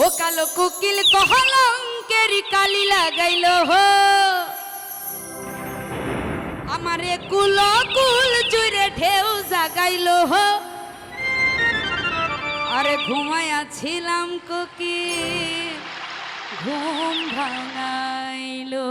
ও কালো কুকিল কহলঙ্কের কালি লাগাইল হো। আমারে কুল কুল জুড়ে ঢেউ জাগাইল হো। আরে ঘুমাইয়াছিলাম কুকি ঘুম ভাঙাইলো।